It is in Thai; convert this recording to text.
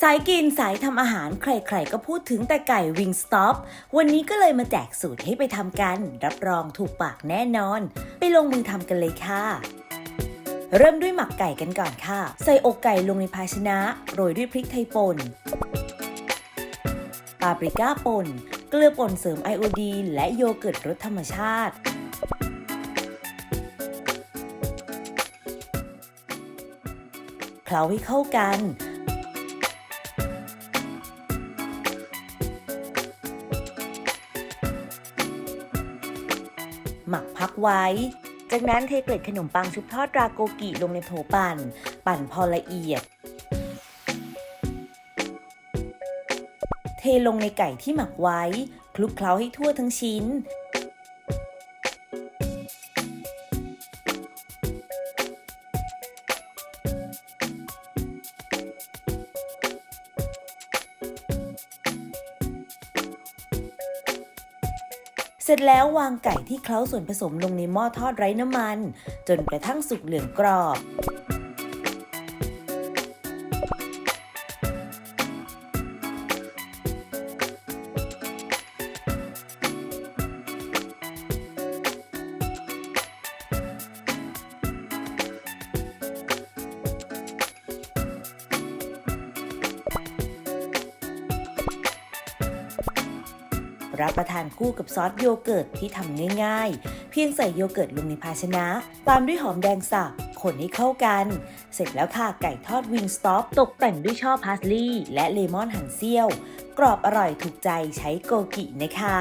สายกินสายทำอาหารใครๆก็พูดถึงแต่ไก่วิงสต็อปวันนี้ก็เลยมาแจกสูตรให้ไปทำกัน รับรองถูกปากแน่นอน ไปลงมือทำกันเลยค่ะ เริ่มด้วยหมักไก่กันก่อนค่ะ ใส่อกไก่ลงในภาชนะ โรยด้วยพริกไทยป่นปาปริก้าป่น เกลือป่นเสริมไอโอดีนและโยเกิร์ตรสธรรมชาติเคล้าให้เข้ากัน หมักพักไว้ จากนั้นเทเกล็ดขนมปังชุบทอดราโกกิลงในโถปั่น ปั่นพอละเอียด เทลงในไก่ที่หมักไว้ คลุกเคล้าให้ทั่วทั้งชิ้น เสร็จแล้ววางไก่ที่เคล้าส่วนผสมลงในหม้อทอดไร้น้ำมัน จนกระทั่งสุกเหลืองกรอบ รับประทานคู่กับซอสโยเกิร์ตที่ทำง่ายๆ เพียงใส่โยเกิร์ตลงในภาชนะ ตามด้วยหอมแดงสับคนให้เข้ากัน เสร็จแล้วค่ะไก่ทอดวิงสต็อปตกแต่งด้วยช่อพาสลีย์และเลมอนหั่นเซี่ยว กรอบอร่อยถูกใจใช้โกกินะคะ